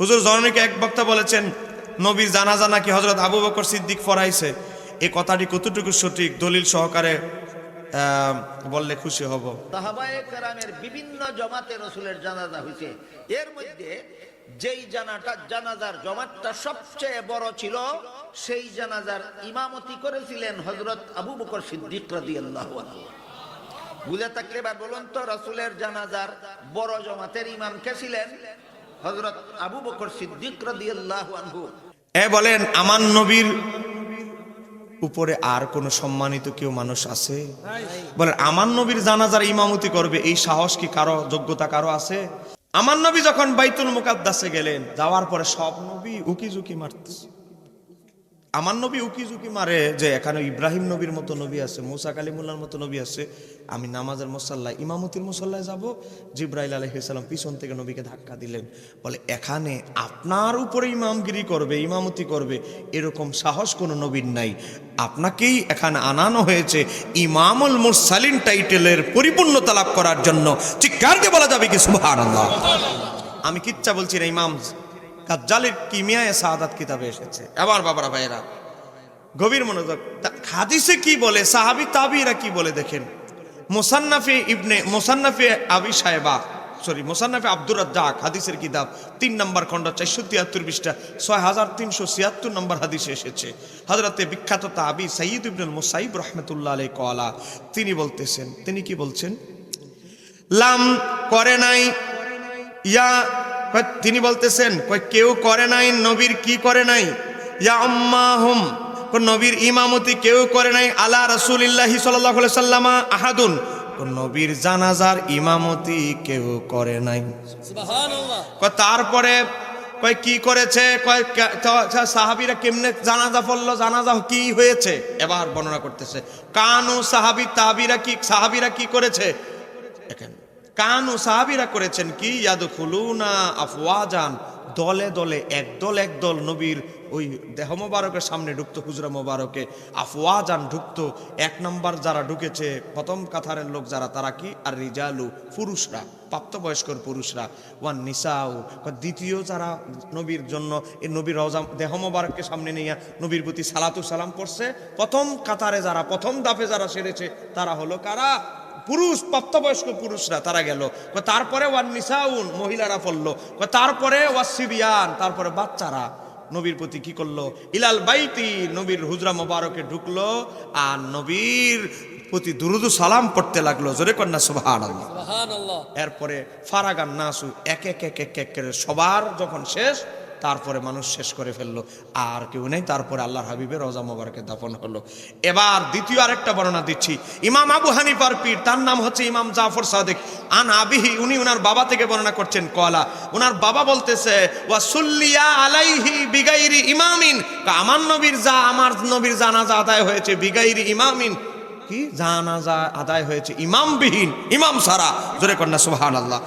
হুজুর জননীকে এক বক্তা বলেছেন, নবীর জানাজা নাকি হজরত আবু বকর সিদ্দিক ফরাইছে এই কথাটি কতটুকু সঠিক? দলিল সহকারে বললে খুশি হব। সাহাবায়ে কেরামের বিভিন্ন জমাতে রসুলের জানাজা হয়েছে। এর মধ্যে যেই জানাটা, জানাজার জমাতটা সবচেয়ে বড় ছিল, সেই জানাজার ইমামতি করেছিলেন হজরত আবু বকর সিদ্দিক রাদিয়াল্লাহু আনহু। বুঝে থাকলে এবার বলুন তো, রসুলের জানাজার বড় জমাতের ইমাম কে ছিলেন? আবু বকর সিদ্দিক রাদিয়াল্লাহু আনহু। এ বলেন, আমার নবীর উপরে আর কোন সম্মানিত কেউ মানুষ আছে? বলেন, আমার নবীর জানাজার ইমামতি করবে, এই সাহস কি কারও, যোগ্যতা কারও আছে? আমার নবী যখন বাইতুল মুকাদ্দাসে গেলেন, যাওয়ার পরে সব নবী উকি ঝুঁকি মারতেছে। আমার নবী উকি ঝুঁকি মারে যে এখানে ইব্রাহিম নবীর মতো নবী আছে, মুসা কালিমুল্লার মতো নবী আছে, আমি নামাজের মুসাল্লাহ ইমামতির মুসল্লায় যাব, জিব্রাইল আলহিসাল্লাম পিছন থেকে নবীকে ধাক্কা দিলেন। বলে, এখানে আপনার উপরে ইমামগিরি করবে, ইমামতি করবে, এরকম সাহস কোনো নবীর নাই। আপনাকেই এখানে আনানো হয়েছে ইমামুল মুরসালিন টাইটেলের পরিপূর্ণতা লাভ করার জন্য। চিৎকার দিয়ে বলা যাবে কি? সুবহানাল্লাহ। আমি কিচ্ছা বলছি না, ইমাম কাজ্জালের কিমিয়ায় সাহাদাত কিতাবে এসেছে। এবার বাবারা ভাইয়েরা গভীর মনোযোগ। হাদিসে কি বলে সাহাবি তাবিরা কি বলে দেখেন? মোসান্নাফে ইবনে মোসান্নাফে আবি সাহেবা সরি মোসান্নাফে আব্দুর রাজ্জাক হাদিসের কিতাব তিন নম্বর খণ্ড চারশো তিয়াত্তর বিশটা ছয় হাজার তিনশো ছিয়াত্তর নম্বর হাদিসে এসেছে। হজরতে বিখ্যাত তাবি সাইয়দ ইবনুল মুসাইব রহমতুল্লাহ আলাই কলা তিনি বলতেছেন তিনি কি বলছেন? লাম করে নাই ইয়া তিনি বলতেছেন কেউ করে নাই নবীর কি করে নাই? ইয়া কোন নবীর ইমামতি কেউ করে নাই আলা রাসূলিল্লাহি সাল্লাল্লাহু আলাইহি সাল্লামা আহাদুন? নবীর জানাজার ইমামতি কেউ করে নাই। তারপরে কয় কি করেছে? কয় সাহাবীরা কেমনে জানাজা পড়ল? জানাজা কি হয়েছে? এবার বর্ণনা করতেছে। কানু সাহাবি তাহাবিরা কি সাহাবীরা কি করেছে? দেখেন কানু সাহাবিরা করেছেন কি? ইয়াদখুলুনা আফওয়াজান। দলে দলে একদল একদল নবীর ওই দেহ মোবারকের সামনে ঢুকতো, হুজরা মোবারকে। আফওয়াজান ঢুকতো, এক নম্বর যারা ঢুকেছে, প্রথম কাথারের লোক যারা, তারা কি? আর রিজালু পুরুষরা, প্রাপ্তবয়স্কর পুরুষরা। ওয়ান নিসাউ দ্বিতীয় যারা নবীর জন্য এই নবীর রজা দেহ মোবারককে সামনে নিয়ে নবীর প্রতি সালাতু সালাম পড়ছে। প্রথম কাতারে যারা, প্রথম দাফে যারা সেরেছে, তারা হলো কারা? পুরুষ প্রাপ্তবয়স্ক পুরুষরা তারা গেল। তারপরে ওয়ান নিসাউন মহিলারা পড়ল। তারপরে ওয়াসিবিয়ান তারপরে বাচ্চারা। নবীর প্রতি কি করল? ইলাল বাইতি নবীর হুজরা মোবারকে ঢুকলো আর নবীর প্রতি দুরুদু সালাম পড়তে লাগল। জোরে কন্যা সুবহান এরপরে ফারাগান নাসু এক এক এক এক এক করে সবার যখন শেষ তারপরে মানুষ শেষ করে ফেলল। আর কেউ নেই, তারপরে আল্লাহর হাবিবের রজা মোবারকে দাফন হলো। এবার দ্বিতীয় আরেকটা বর্ণনা দিচ্ছি। ইমাম আবু হানিফার পীর, তার নাম হচ্ছে ইমাম জাফর সাদেক। আন আবিহি, উনি উনার বাবা থেকে বর্ণনা করছেন, কলা। উনার বাবা বলতেছে, ওয়া সুল্লিয়া আলাইহি বিগাইরি ইমামিন। আমার নবীর যা, আমার নবীর জানাজা আদায় হয়েছে বিগাইরি ইমামিন। কি জানাজা আদায় হয়েছে? ইমামবিহীন, ইমাম সারা। জোরে কন্যা সুবহান আল্লাহ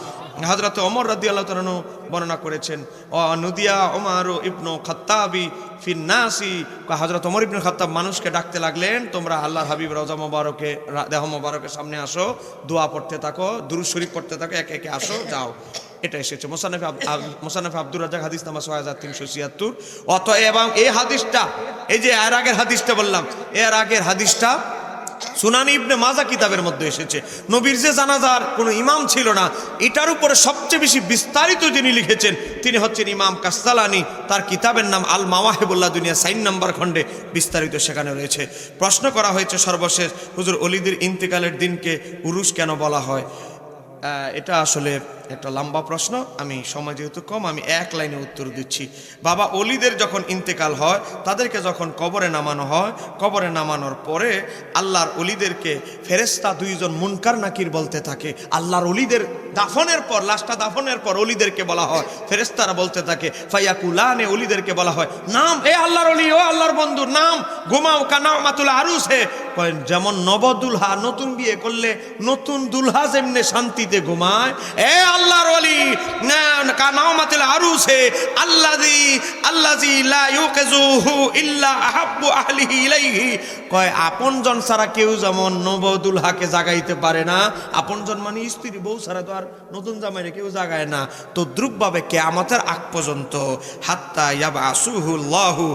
হজরত অমর রাদি আল্লাহ তালু বর্ণনা করেছেন ও নদিয়া ওমার ইবনু খাত্তাবি ফিন্নাসি। হজরত অমর ইবনু খাত্তাব মানুষকে ডাকতে লাগলেন, তোমরা আল্লাহর হাবিব রজা মোবারকে দেহ মোবারকের সামনে আসো, দোয়া পড়তে থাকো দুরু শরীফ পড়তে থাকো, একে একে আসো, যাও। এটা এসেছে। মোসানফে মোসানফে আব্দুর রাজাক হাদিস নামা ছয় হাজার তিনশো ছিয়াত্তর। অত এবং এই হাদিসটা, এই যে এর আগের হাদিসটা বললাম, এর আগের হাদিসটা সুনানি ইবনে মাজা কিতাবের মধ্যে এসেছে। নবীর যে জানাজার কোনো ইমাম ছিল না, এটার উপরে সবচেয়ে বেশি বিস্তারিত যিনি লিখেছেন। তিনি হচ্ছেন ইমাম কাস্তালানি তার কিতাবের নাম আল মাওয়াহেবুল্লাহ দুনিয়া সাইন নাম্বার খণ্ডে বিস্তারিত সেখানে রয়েছে। প্রশ্ন করা হয়েছে সর্বশেষ, হুজুর অলিদের ইন্তিকালের দিনকে উরুষ কেন বলা হয়? এটা আসলে একটা লম্বা প্রশ্ন। আমি সময় যেহেতু কম, আমি এক লাইনে উত্তর দিচ্ছি। বাবা অলিদের যখন ইন্তেকাল হয়, তাদেরকে যখন কবরে নামানো হয়, কবরে নামানোর পরে আল্লাহর অলিদেরকে ফেরেস্তা দুইজন মুনকার নাকির বলতে থাকে। আল্লাহর অলিদের দাফনের পর, লাশটা দাফনের পর অলিদেরকে বলা হয়। ফেরেস্তারা বলতে থাকে ফাইয়াকুলানে অলিদেরকে বলা হয়, নাম এ আল্লাহর অলি ও আল্লাহর বন্ধুর নাম, ঘুমাও, কানামাতুল আরুস, হে কয়েন যেমন নবদুলহা নতুন বিয়ে করলে নতুন দুলহা যেমনে শান্তিতে ঘুমায়, এ আল্লাহর ওলি কানামাতুল আরুস হে আল্লাযী আল্লাযী লা ইউকিজুহু ইল্লা আহাব্বু আহলিহি ইলাইহি। কয় কেউ যেমন নবদুল হাকে জাগাইতে পারে না, আপনজন মানে স্ত্রী, বউ ছাড়া তো আর নতুন জামাইরে কেউ জাগায় না। তো দ্রুপভাবে কেয়ামতের আগ পর্যন্ত, হাত্তা ইয়াবা আসুহুল্লাহু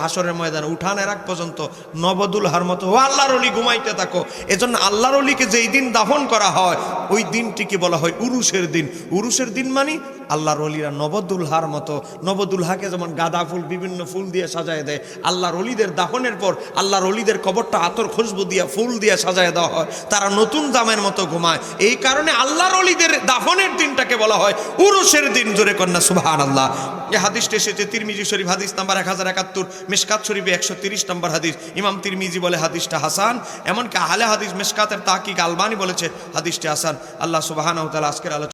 হাসরের ময়দানে উঠানের আগ পর্যন্ত নবদুল হার মতো, ও আল্লাহর অলি ঘুমাইতে থাকো। এজন্য আল্লাহর অলিকে যেই দিন দাফন করা হয়, ওই দিনটিকে বলা হয় উরুষের দিন। উরুষের দিন মানে আল্লাহর অলিরা নবদুলহার মতো নবদুলহাকে যেমন গাঁদা ফুল, বিভিন্ন ফুল দিয়ে সাজায় দেয়, আল্লাহর অলিদের দাফনের পর আল্লাহর অলিদের কবরটা আতর খুশবু দিয়া ফুল দিয়ে সাজায় দেওয়া হয়। তারা নতুন জামের মতো ঘুমায়। এই কারণে আল্লাহর অলিদের দাফনের দিনটাকে বলা হয় উরুষের দিন, জোরে কন্যা সুবাহান আল্লাহ এই হাদিসটা এসেছে তিরমিজি শরীফ, হাদিস নাম্বার এক হাজার একাত্তর, মেশকাত শরীফে একশো তিরিশ নম্বর হাদিস। ইমাম তিরমিজি বলে হাদিসটা হাসান, এমনকি আহলে হাদিস মেশকাতের তাকিক আলবানি বলেছে হাদিসটা হাসান। আল্লাহ সুবাহান আজকের আলোচনা